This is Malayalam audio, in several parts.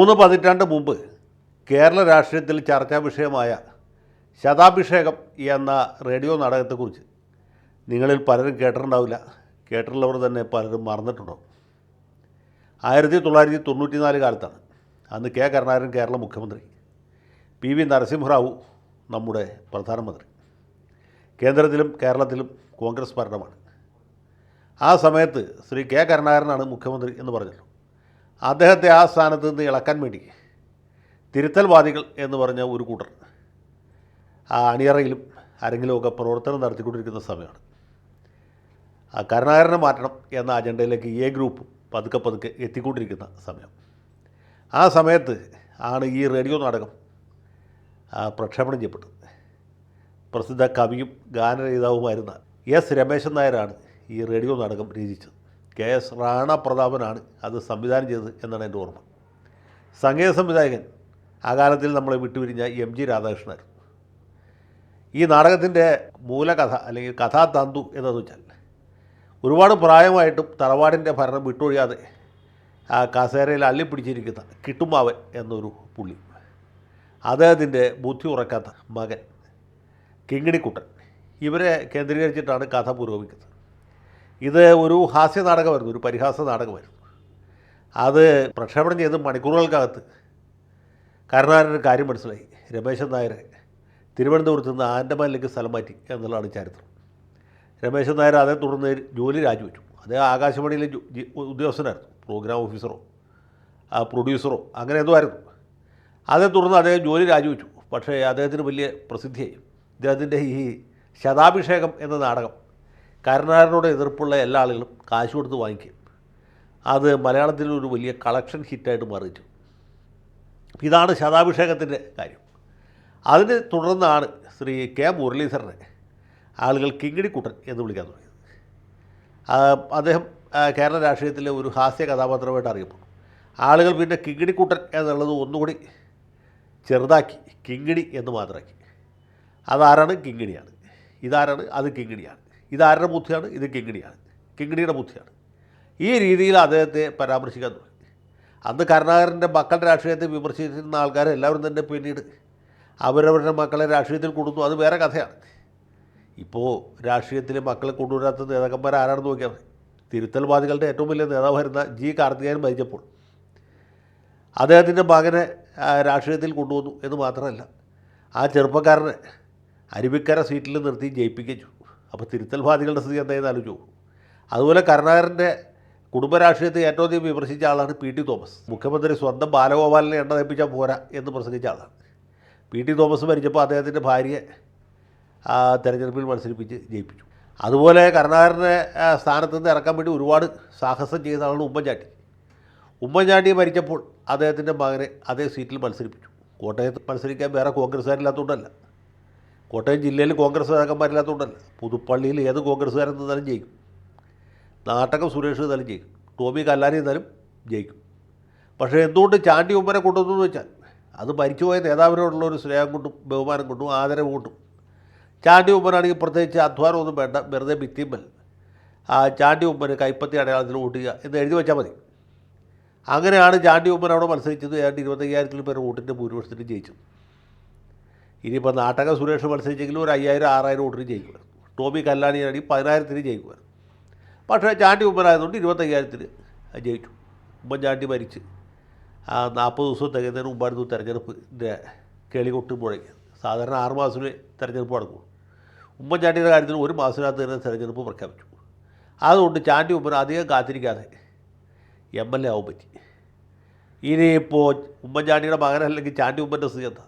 മൂന്ന് പതിറ്റാണ്ട് മുമ്പ് കേരള രാഷ്ട്രീയത്തിൽ ചർച്ചാ വിഷയമായ ശതാഭിഷേകം എന്ന റേഡിയോ നാടകത്തെക്കുറിച്ച് നിങ്ങളിൽ പലരും കേട്ടിട്ടുണ്ടാവില്ല. കേട്ടിട്ടുള്ളവർ തന്നെ പലരും മറന്നിട്ടുണ്ടാവും ആയിരത്തി തൊള്ളായിരത്തി തൊണ്ണൂറ്റി നാല് കാലത്താണ് അന്ന് കെ കരുണാകരൻ കേരള മുഖ്യമന്ത്രി പി വി നരസിംഹറാവു നമ്മുടെ പ്രധാനമന്ത്രി. കേന്ദ്രത്തിലും കേരളത്തിലും കോൺഗ്രസ് ഭരണമാണ്. ആ സമയത്ത് ശ്രീ കെ കരുണാകരനാണ് മുഖ്യമന്ത്രി എന്ന് പറഞ്ഞല്ലോ. അദ്ദേഹത്തെ ആ സ്ഥാനത്ത് നിന്ന് ഇളക്കാൻ വേണ്ടി തിരുത്തൽവാദികൾ എന്ന് പറഞ്ഞ ഒരു കൂട്ടർ ആ അണിയറയിലും ആരെങ്കിലുമൊക്കെ പ്രവർത്തനം നടത്തിക്കൊണ്ടിരിക്കുന്ന സമയമാണ്. ആ കരുണാകരനെ മാറ്റണം എന്ന അജണ്ടയിലേക്ക് എ ഗ്രൂപ്പ് പതുക്കെ പതുക്കെ എത്തിക്കൊണ്ടിരിക്കുന്ന സമയം. ആ സമയത്ത് ആണ് ഈ റേഡിയോ നാടകം പ്രക്ഷേപണം ചെയ്യപ്പെട്ടത്. പ്രസിദ്ധ കവിയും ഗാനരചിതാവുമായിരുന്ന എസ് രമേശൻ നായരാണ് ഈ റേഡിയോ നാടകം രചിച്ചത്. കെ എസ് റാണ പ്രതാപനാണ് അത് സംവിധാനം ചെയ്തത് എന്നാണ് എന്റെ ഓർമ്മ. സംഗീത സംവിധായകൻ കാലത്തിൽ നമ്മളെ വിട്ടുപിരിഞ്ഞ എം ജി രാധാകൃഷ്ണൻ. ഈ നാടകത്തിന്റെ മൂലകഥ അല്ലെങ്കിൽ കഥാതന്തു എന്നതെന്ന് വെച്ചാൽ ഒരുപാട് പ്രായമായിട്ടും തറവാടിന്റെ ഭരണം വിട്ടൊഴിയാതെ ആ കസേരയിൽ അള്ളിപ്പിടിച്ചിരിക്കുന്ന കിട്ടുമാവൻ എന്നൊരു പുള്ളി. അദ്ദേഹത്തിന്റെ ബുദ്ധി ഉറക്കാത്ത മകൻ കിങ്ങിണിക്കുട്ടൻ. ഇവരെ കേന്ദ്രീകരിച്ചിട്ടാണ് കഥ പുരോഗമിക്കുന്നത്. ഇത് ഒരു ഹാസ്യ നാടകമായിരുന്നു ഒരു പരിഹാസ നാടകമായിരുന്നു. അത് പ്രക്ഷേപണം ചെയ്ത് മണിക്കൂറുകൾക്കകത്ത് കരുണാകരന്റെ കാര്യം മനസ്സിലായി. രമേശൻ നായർ തിരുവനന്തപുരത്ത് നിന്ന് ആൻഡമാനിലേക്ക് സ്ഥലം മാറ്റി എന്നുള്ളതാണ് ചരിത്രം. രമേശൻ നായർ അതേ തുടർന്ന് ജോലി രാജിവെച്ചു. അദ്ദേഹം ആകാശവാണിയിലെ ഉദ്യോഗസ്ഥനായിരുന്നു പ്രോഗ്രാം ഓഫീസറോ പ്രൊഡ്യൂസറോ അങ്ങനെ എന്തോ ആയിരുന്നു. അതേ തുടർന്ന് അദ്ദേഹം ജോലി രാജിവെച്ചു. പക്ഷേ അദ്ദേഹത്തിന് വലിയ പ്രസിദ്ധിയായി. ഇദ്ദേഹത്തിന്റെ ഈ ശതാഭിഷേകം എന്ന നാടകം കരുണാകരനോട് എതിർപ്പുള്ള എല്ലാ ആളുകളും കാശ് കൊടുത്ത് വാങ്ങിക്കും. അത് മലയാളത്തിൽ ഒരു വലിയ കളക്ഷൻ ഹിറ്റായിട്ട് മാറിച്ചു ഇതാണ് ശതാഭിഷേകത്തിന്റെ കാര്യം. അതിനെ തുടർന്നാണ് ശ്രീ കെ മുരളീധരനെ ആളുകൾ കിങ്ങിണിക്കുട്ടൻ എന്ന് വിളിക്കാൻ തുടങ്ങിയത്. അദ്ദേഹം കേരള രാഷ്ട്രീയത്തിലെ ഒരു ഹാസ്യ കഥാപാത്രമായിട്ട് അറിയപ്പെടും. ആളുകൾ പിന്നെ കിങ്ങിണിക്കുട്ടൻ എന്നുള്ളത് ഒന്നുകൂടി ചെറുതാക്കി കിങ്ങിണി എന്ന് മാത്രമാക്കി. അതാരാണ് കിങ്ങിണിയാണ്? ഇതാരാണ്? അത് കിങ്ങിണിയാണ്. ഇതാരുടെ ബുദ്ധിയാണ്? ഇത് കിങ്ങിണിയാണ്. കിങ്ങിണിയുടെ ബുദ്ധിയാണ്. ഈ രീതിയിൽ അദ്ദേഹത്തെ പരാമർശിക്കാൻ തുടങ്ങി. അന്ന് കരുണാകരന്റെ മക്കളുടെ രാഷ്ട്രീയത്തെ വിമർശിച്ചിരുന്ന ആൾക്കാരെല്ലാവരും തന്നെ പിന്നീട് അവരവരുടെ മക്കളെ രാഷ്ട്രീയത്തിൽ കൊടുത്തു അത് വേറെ കഥയാണ്. ഇപ്പോൾ രാഷ്ട്രീയത്തിൽ മക്കളെ കൊണ്ടുവരാത്ത നേതാക്കന്മാർ ആരാണെന്ന് നോക്കിയാൽ മതി. തിരുത്തൽവാദികളുടെ ഏറ്റവും വലിയ നേതാവായിരുന്ന ജി കാർത്തികേയൻ മരിച്ചപ്പോൾ അദ്ദേഹത്തിന്റെ മകനെ രാഷ്ട്രീയത്തിൽ കൊണ്ടുവന്നു എന്ന് മാത്രമല്ല ആ ചെറുപ്പക്കാരനെ അരുവിക്കര സീറ്റിൽ നിർത്തി ജയിപ്പിക്കുകയും ചെയ്തു. അപ്പോൾ തിരുത്തൽവാദികളുടെ സ്ഥിതി എന്തായാലും ആലോചിച്ചു അതുപോലെ കരുണാകരന്റെ കുടുംബ രാഷ്ട്രീയത്തെ ഏറ്റവും അധികം വിമർശിച്ച ആളാണ് പി ടി തോമസ്. മുഖ്യമന്ത്രി സ്വന്തം ബാലഗോപാലിനെ എണ്ണ തയ്പ്പിച്ചാൽ പോരാ എന്ന് പ്രസംഗിച്ച ആളാണ്. പി ടി തോമസ് മരിച്ചപ്പോൾ അദ്ദേഹത്തിന്റെ ഭാര്യയെ തെരഞ്ഞെടുപ്പിൽ മത്സരിപ്പിച്ച് ജയിപ്പിച്ചു. അതുപോലെ കരുണാകരനെ സ്ഥാനത്ത് നിന്ന് ഇറക്കാൻ വേണ്ടി ഒരുപാട് സാഹസം ചെയ്ത ആളാണ് ഉമ്മൻചാണ്ടി. ഉമ്മൻചാണ്ടി മരിച്ചപ്പോൾ അദ്ദേഹത്തിന്റെ മകനെ അതേ സീറ്റിൽ മത്സരിപ്പിച്ചു. കോട്ടയത്ത് മത്സരിക്കാൻ വേറെ കോൺഗ്രസ്സുകാരില്ലാത്തതുകൊണ്ടല്ല. കോട്ടയം ജില്ലയിൽ കോൺഗ്രസ് നേതാക്കന്മാരില്ലാത്തതുകൊണ്ടല്ല പുതുപ്പള്ളിയിൽ ഏത് കോൺഗ്രസ്സുകാരൻ നിന്നാലും ജയിക്കും. നാട്ടകം സുരേഷ് നിന്നാലും ജയിക്കും. ടോമി കല്ലാനി നിന്നാലും ജയിക്കും. പക്ഷേ എന്തുകൊണ്ട് ചാണ്ടി ഉമ്മനെ കൊണ്ടുവന്നു എന്ന് വെച്ചാൽ അത് മരിച്ചുപോയ നേതാവിനോടുള്ള ഒരു സ്നേഹം കൊണ്ടും ബഹുമാനം കൊണ്ടും ആദരവ് കൊണ്ടും. ചാണ്ടി ഉമ്മനാണെങ്കിൽ പ്രത്യേകിച്ച് അധ്വാനമൊന്നും വേണ്ട വെറുതെ ഭിത്തിമ്മൽ ആ ചാണ്ടി ഉമ്മന് കൈപ്പത്തി അടയാളത്തിൽ വോട്ട് ചെയ്യുക എന്ന് എഴുതി വെച്ചാൽ മതി. അങ്ങനെയാണ് ചാണ്ടി ഉമ്മൻ അവിടെ മത്സരിച്ചത് ഏതാണ്ട് ഇരുപത്തയ്യായിരത്തിൽ പേര് വോട്ടിന്റെ ഭൂരിപക്ഷത്തിന് ജയിച്ചത്. ഇനിയിപ്പോൾ നാട്ടക സുരേഷ് മത്സരിച്ചെങ്കിൽ ഒരു അയ്യായിരം ആറായിരം വോട്ടിന് ജയിക്കുമായിരുന്നു. ടോമി കല്ലാണിയാണെങ്കിൽ പതിനായിരത്തിന് ജയിക്കുമായിരുന്നു. പക്ഷേ ചാണ്ടി ഉമ്മനായതുകൊണ്ട് ഇരുപത്തയ്യായിരത്തിന് ജയിച്ചു. ഉമ്മൻചാണ്ടി മരിച്ച്. ആ നാൽപ്പത് ദിവസം തികയുന്നതിന് മുമ്പായിരുന്നു തെരഞ്ഞെടുപ്പിന്റെ കേളി കൊട്ടുമ്പോഴേക്ക് സാധാരണ ആറ് മാസത്തിലേ തെരഞ്ഞെടുപ്പ് നടക്കും ഉമ്മൻചാണ്ടിയുടെ കാര്യത്തിൽ ഒരു മാസത്തിനകത്ത് തന്നെ തെരഞ്ഞെടുപ്പ് പ്രഖ്യാപിച്ചു. അതുകൊണ്ട് ചാണ്ടി ഉമ്മൻ അധികം കാത്തിരിക്കാതെ എം എൽ എ ആവും പറ്റി. ഇനിയിപ്പോൾ ഉമ്മൻചാണ്ടിയുടെ മകനല്ലെങ്കിൽ ചാണ്ടി ഉമ്മന്റെ സ്ഥിതി എന്താ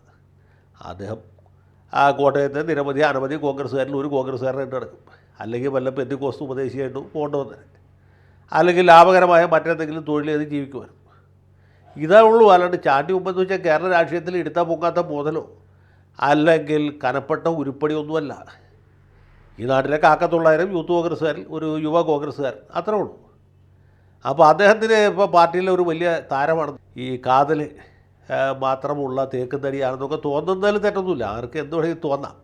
അദ്ദേഹം ആ കോട്ടയത്തെ നിരവധി അനവധി കോൺഗ്രസ്സുകാരിൽ ഒരു കോൺഗ്രസ്സുകാരനായിട്ട് നടക്കും. അല്ലെങ്കിൽ വല്ല പെന്തിക്കോസ്തു ഉപദേശിയായിട്ട് പോകേണ്ട വന്നത് അല്ലെങ്കിൽ ലാഭകരമായ മറ്റെന്തെങ്കിലും തൊഴിൽ ചെയ്ത് ജീവിക്കുമായിരുന്നു. ഇതേ ഉള്ളൂ. അല്ലാണ്ട് ചാണ്ടി ഉപ്പെന്ന് വെച്ചാൽ കേരള രാഷ്ട്രീയത്തിൽ എടുത്താൽ പൊങ്ങാത്ത മോതലോ? അല്ലെങ്കിൽ കനപ്പെട്ട ഉരുപ്പടിയൊന്നുമല്ല. ഈ നാട്ടിലെ കാക്കത്തൊള്ളായിരം യൂത്ത് കോൺഗ്രസ്സുകാരിൽ ഒരു യുവ കോൺഗ്രസ്സുകാരൻ. അത്രേ ഉള്ളൂ. അപ്പോൾ അദ്ദേഹത്തിന് ഇപ്പോൾ പാർട്ടിയിലെ ഒരു വലിയ താരമാണ് ഈ കാതൽ മാത്രമുള്ള തേക്ക് തടിയാണെന്നൊക്കെ തോന്നുന്നതിൽ തെറ്റൊന്നുമില്ല. ആർക്ക് എന്ത് വേണമെങ്കിൽ തോന്നാം.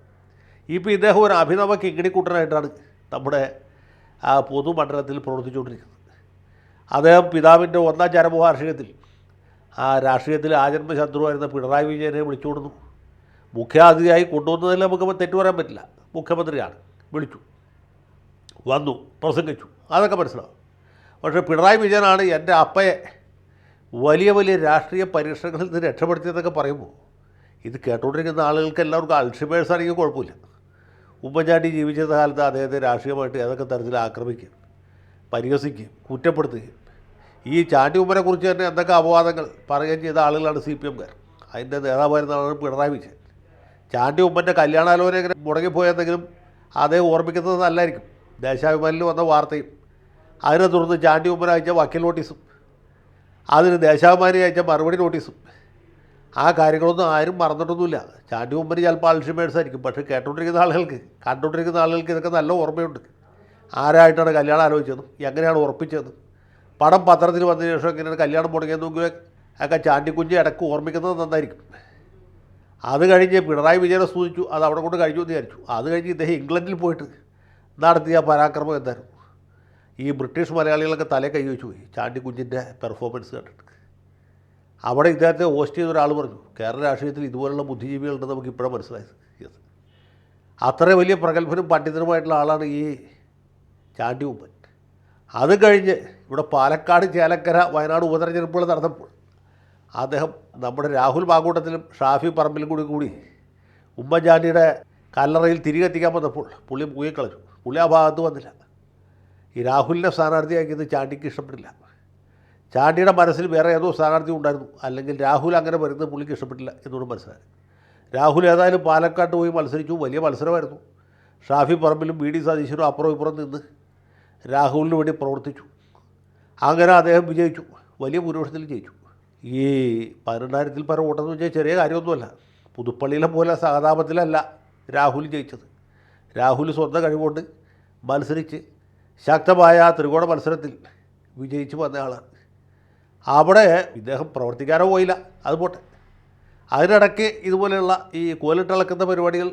ഇപ്പോൾ ഇദ്ദേഹം ഒരു അഭിനവ കിങ്ങിണിക്കൂട്ടനായിട്ടാണ് നമ്മുടെ ആ പൊതുമണ്ഡലത്തിൽ പ്രവർത്തിച്ചുകൊണ്ടിരിക്കുന്നത്. അദ്ദേഹം പിതാവിന്റെ ഒന്നാം ചരമവാർഷികത്തിൽ ആ രാഷ്ട്രീയത്തിൽ ആജന്മ ശത്രുവായിരുന്ന പിണറായി വിജയനെ വിളിച്ചുകൊടുന്നു മുഖ്യാതിഥിയായി കൊണ്ടുവന്നതിൽ നമുക്ക് തെറ്റു പറയാൻ പറ്റില്ല. മുഖ്യമന്ത്രിയാണ്. വിളിച്ചു. വന്നു. പ്രസംഗിച്ചു. അതൊക്കെ മനസ്സിലാവും. പക്ഷേ പിണറായി വിജയനാണ് എന്റെ അപ്പയെ വലിയ വലിയ രാഷ്ട്രീയ പരീക്ഷണങ്ങളിൽ നിന്ന് രക്ഷപ്പെടുത്തിയതൊക്കെ പറയുമ്പോൾ ഇത് കേട്ടുകൊണ്ടിരിക്കുന്ന ആളുകൾക്ക് എല്ലാവർക്കും അൾഷിമേഴ്സ് ആണെങ്കിൽ കുഴപ്പമില്ല. ഉമ്മൻചാണ്ടി ജീവിച്ച കാലത്ത് അദ്ദേഹത്തെ രാഷ്ട്രീയമായിട്ട് ഏതൊക്കെ തരത്തിൽ ആക്രമിക്കും പരിഹസിക്കുകയും കുറ്റപ്പെടുത്തുകയും ഈ ചാണ്ടി ഉമ്മനെ കുറിച്ച് തന്നെ എന്തൊക്കെ അപവാദങ്ങൾ പറയുകയും ചെയ്ത ആളുകളാണ് സി പി എംകാർ അതിന്റെ നേതാവായിരുന്നാണ് പിണറായി വിജയൻ. ചാണ്ടി ഉമ്മന്റെ കല്യാണാലോചന ഇങ്ങനെ മുടങ്ങിപ്പോയെന്നെങ്കിലും അതേ ഓർമ്മിക്കുന്നത് നല്ലതായിരിക്കും. ദേശാഭിമാനിൽ വന്ന വാർത്തയും. അതിനെ തുടർന്ന് ചാണ്ടി ഉമ്മൻ അയച്ച വക്കീൽ നോട്ടീസും. അതിന് ദേശാഭിമാനി അയച്ച മറുപടി നോട്ടീസും. ആ കാര്യങ്ങളൊന്നും ആരും മറന്നിട്ടൊന്നുമില്ല. ചാണ്ടി മുമ്പിന് ചിലപ്പോൾ അൾഷിമേഴ്സ് ആയിരിക്കും പക്ഷേ കേട്ടോണ്ടിരിക്കുന്ന ആളുകൾക്ക് കണ്ടുകൊണ്ടിരിക്കുന്ന ആളുകൾക്ക് ഇതൊക്കെ നല്ല ഓർമ്മയുണ്ട്. ആരായിട്ടാണ് കല്യാണം ആലോചിച്ചതും എങ്ങനെയാണ് ഉറപ്പിച്ചത് പടം പത്രത്തിൽ വന്നതിന് ശേഷം എങ്ങനെയാണ് കല്യാണം മുടങ്ങിയതെന്നെങ്കിലും ഒക്കെ ചാണ്ടിക്കുഞ്ഞ് ഇടയ്ക്ക് ഓർമ്മിക്കുന്നത് നന്നായിരിക്കും. അത് കഴിഞ്ഞ് പിണറായി വിജയനെ സൂചിച്ചു അത് അവിടെ കൊണ്ട് കഴിഞ്ഞു എന്ന് വിചാരിച്ചു. അത് കഴിഞ്ഞ് ഇദ്ദേഹം ഇംഗ്ലണ്ടിൽ പോയിട്ട് നടത്തിയ പരാക്രമം എന്തായിരുന്നു? ഈ ബ്രിട്ടീഷ് മലയാളികളൊക്കെ തലേ കൈ വെച്ചു. പോയി ചാണ്ടിക്കുഞ്ഞിന്റെ പെർഫോമൻസ് കണ്ടിട്ട്. അവിടെ ഇദ്ദേഹത്തെ ഹോസ്റ്റ് ചെയ്ത ഒരാൾ പറഞ്ഞു കേരള രാഷ്ട്രീയത്തിൽ ഇതുപോലുള്ള ബുദ്ധിജീവികളുണ്ടെന്ന് നമുക്ക് ഇപ്പോഴാണ് മനസ്സിലായത്. Yes. അത്ര വലിയ പ്രഗത്ഭനും പണ്ഡിതനുമായിട്ടുള്ള ആളാണ് ഈ ചാണ്ടി ഉമ്മൻ. അത് കഴിഞ്ഞ് ഇവിടെ പാലക്കാട് ചേലക്കര വയനാട് ഉപതെരഞ്ഞെടുപ്പുകൾ നടന്നപ്പോൾ അദ്ദേഹം നമ്മുടെ രാഹുൽ മാങ്കൂട്ടത്തിലും ഷാഫി പറമ്പിലും കൂടി കൂടി ഉമ്മൻചാണ്ടിയുടെ കല്ലറയിൽ തിരികെത്തിക്കാൻ വന്നപ്പോൾ പുള്ളി മുങ്ങിക്കളഞ്ഞു. പുള്ളി ആ ഭാഗത്ത് വന്നില്ല. ഈ രാഹുലിനെ സ്ഥാനാർത്ഥിയാക്കിയത് ചാണ്ടിക്ക് ഇഷ്ടപ്പെട്ടില്ല. ചാണ്ടിയുടെ മനസ്സിൽ വേറെ ഏതോ സ്ഥാനാർത്ഥി ഉണ്ടായിരുന്നു. അല്ലെങ്കിൽ രാഹുൽ അങ്ങനെ വരുന്നത് പുള്ളിക്ക് ഇഷ്ടപ്പെട്ടില്ല എന്നോട് മനസ്സിലായി. രാഹുൽ ഏതായാലും പാലക്കാട്ട് പോയി മത്സരിച്ചു. വലിയ മത്സരമായിരുന്നു. ഷാഫി പറമ്പിലും ബി ഡി സതീശനും അപ്പുറം ഇപ്പുറം നിന്ന് രാഹുലിന് വേണ്ടി പ്രവർത്തിച്ചു. അങ്ങനെ അദ്ദേഹം വിജയിച്ചു. വലിയ ഭൂരിപക്ഷത്തിൽ ജയിച്ചു. ഈ പതിനെണ്ണായിരത്തിൽ പരം വോട്ടെന്ന് വെച്ചാൽ ചെറിയ കാര്യമൊന്നുമല്ല. പുതുപ്പള്ളിയിലെ പോലെ സഹതാപത്തിലല്ല രാഹുൽ ജയിച്ചത്. രാഹുൽ സ്വന്തം കഴിവുകൊണ്ട് മത്സരിച്ച് ശക്തമായ ത്രികോണ മത്സരത്തിൽ വിജയിച്ച് വന്ന ആളാണ് അവിടെ ഇദ്ദേഹം പ്രവർത്തിക്കാനോ പോയില്ല. അത് പോട്ടെ. അതിനിടയ്ക്ക് ഇതുപോലെയുള്ള ഈ കോലിട്ടിളക്കുന്ന പരിപാടികൾ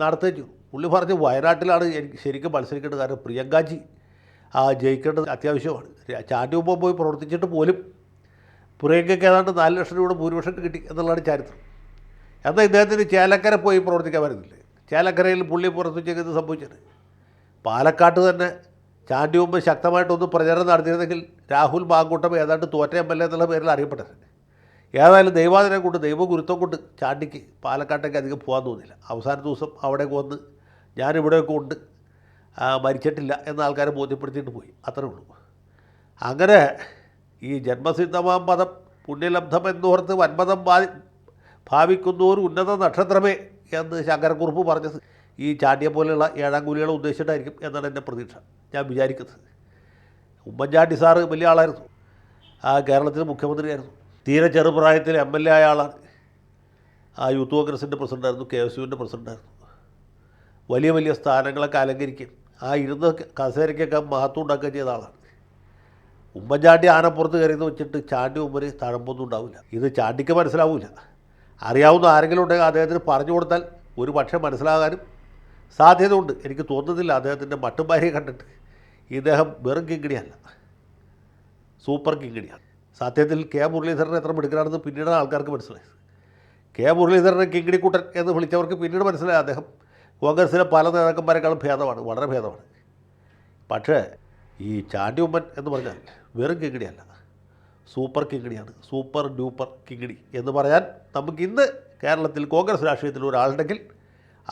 നടത്തുകയും ചെയ്തു പുള്ളി പറഞ്ഞ് വയനാട്ടിലാണ് എനിക്ക് ശരിക്കും മത്സരിക്കേണ്ടത് കാരണം പ്രിയങ്കാജി ജയിക്കേണ്ടത് അത്യാവശ്യമാണ്. ചാണ്ടി മുമ്പ് പോയി പ്രവർത്തിച്ചിട്ട് പോലും പ്രിയങ്കയ്ക്ക് ഏതാണ്ട് നാല് ലക്ഷം രൂപയുടെ ഭൂരിപക്ഷം കിട്ടി എന്നുള്ളതാണ് ചരിത്രം. എന്നാൽ ഇദ്ദേഹത്തിന് ചേലക്കര പോയി പ്രവർത്തിക്കാൻ വരുന്നില്ലേ ചേലക്കരയിൽ പുള്ളി പ്രവർത്തിച്ചത് സംഭവിച്ചത്? പാലക്കാട്ട് തന്നെ ചാണ്ടി മുമ്പ് ശക്തമായിട്ടൊന്ന് പ്രചരണം നടത്തിയിരുന്നെങ്കിൽ രാഹുൽ മാങ്കൂട്ടം ഏതാണ്ട് തോറ്റ എം എൽ എ എന്നുള്ള പേരിൽ അറിയപ്പെട്ടത്. ഏതായാലും ദൈവാദിനം കൊണ്ട് ദൈവഗുരുത്വം കൊണ്ട് ചാണ്ടിക്ക് പാലക്കാട്ടേക്ക് അധികം പോകാൻ തോന്നില്ല അവസാന ദിവസം അവിടേക്ക് വന്ന് ഞാനിവിടെയൊക്കെ ഉണ്ട്. മരിച്ചിട്ടില്ല എന്ന ആൾക്കാരെ ബോധ്യപ്പെടുത്തിയിട്ട് പോയി. അത്രേ ഉള്ളൂ. അങ്ങനെ ഈ ജന്മസിദ്ധമാം പദം പുണ്യലബ്ധം എന്നോർത്ത് വൻപദം ബാ ഭാവിക്കുന്ന ഉന്നത നക്ഷത്രമേ എന്ന് ശങ്കരക്കുറുപ്പ് പറഞ്ഞത്. ഈ ചാണ്ടിയെ പോലെയുള്ള ഏഴാം കൂലികളെ ഉദ്ദേശിച്ചിട്ടായിരിക്കും എന്നാണ് എന്റെ പ്രതീക്ഷ. ഞാൻ വിചാരിക്കുന്നത്. ഉമ്മൻചാണ്ടി സാറ് വലിയ ആളായിരുന്നു. ആ കേരളത്തിലെ മുഖ്യമന്ത്രിയായിരുന്നു. തീരെ ചെറുപ്രായത്തിൽ എം എൽ എ ആയ ആളാണ്. ആ യൂത്ത് കോൺഗ്രസിന്റെ പ്രസിഡന്റായിരുന്നു കെ എസ് യുവിന്റെ പ്രസിഡന്റായിരുന്നു വലിയ വലിയ സ്ഥാനങ്ങളൊക്കെ അലങ്കരിക്കും ആ ഇരുന്ന് കസേരയ്ക്കൊക്കെ മഹത്വം ഉണ്ടാക്കുകയും ചെയ്ത ആളാണ്. ഉമ്മൻചാണ്ടി ആനപ്പുറത്ത് കയറിയെന്ന് വെച്ചിട്ട് ചാണ്ടി മുമ്പിൽ തഴമ്പൊന്നും ഉണ്ടാവില്ല. ഇത് ചാണ്ടിക്ക് മനസ്സിലാവില്ല അറിയാവുന്ന ആരെങ്കിലും ഉണ്ടെങ്കിൽ അദ്ദേഹത്തിന് പറഞ്ഞു കൊടുത്താൽ ഒരു പക്ഷേ മനസ്സിലാകാനും സാധ്യതയുണ്ട്. എനിക്ക് തോന്നുന്നില്ല അദ്ദേഹത്തിന്റെ മട്ടുംഭാര്യയെ കണ്ടിട്ട്. ഇദ്ദേഹം വെറും കിങ്ങിണിയല്ല സൂപ്പർ കിങ്ങിണിയാണ് സത്യത്തിൽ കെ മുരളീധരൻ എത്ര മിടുക്കനാണെന്ന് പിന്നീട് ആൾക്കാർക്ക് മനസ്സിലായി കെ മുരളീധരനെ കിങ്ങിണിക്കുട്ടൻ എന്ന് വിളിച്ചവർക്ക് പിന്നീട് മനസ്സിലായി അദ്ദേഹം. കോൺഗ്രസിലെ പല നേതാക്കന്മാരെക്കാളും ഭേദമാണ് വളരെ ഭേദമാണ്. പക്ഷേ ഈ ചാണ്ടി ഉമ്മൻ എന്ന് പറഞ്ഞാൽ വെറും കിങ്ങിണിയല്ല സൂപ്പർ കിങ്ങിണിയാണ് സൂപ്പർ ഡ്യൂപ്പർ കിങ്ങിണി എന്ന് പറയാൻ നമുക്ക് ഇന്ന് കേരളത്തിൽ കോൺഗ്രസ് രാഷ്ട്രീയത്തിൽ ഒരാളുണ്ടെങ്കിൽ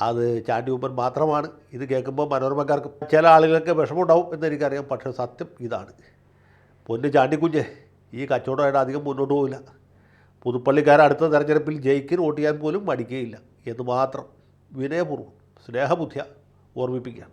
അത് ചാണ്ടി ഉമ്മൻ മാത്രമാണ്. ഇത് കേൾക്കുമ്പോൾ മനോരമക്കാർക്ക് ചില ആളുകൾക്ക് വിഷമമുണ്ടാവും എന്ന് എനിക്കറിയാം പക്ഷേ സത്യം ഇതാണ്. പൊന്ന് ചാണ്ടിക്കുഞ്ഞ് ഈ കച്ചവടമായിട്ട് അധികം മുന്നോട്ട് പോകില്ല പുതുപ്പള്ളിക്കാർ അടുത്ത തെരഞ്ഞെടുപ്പിൽ ജയിക്കിന് വോട്ട് ചെയ്യാൻ പോലും മടിക്കുകയില്ല. എന്ന് മാത്രം വിനയപൂർവം സ്നേഹബുദ്ധിയ ഓർമ്മിപ്പിക്കുകയാണ്.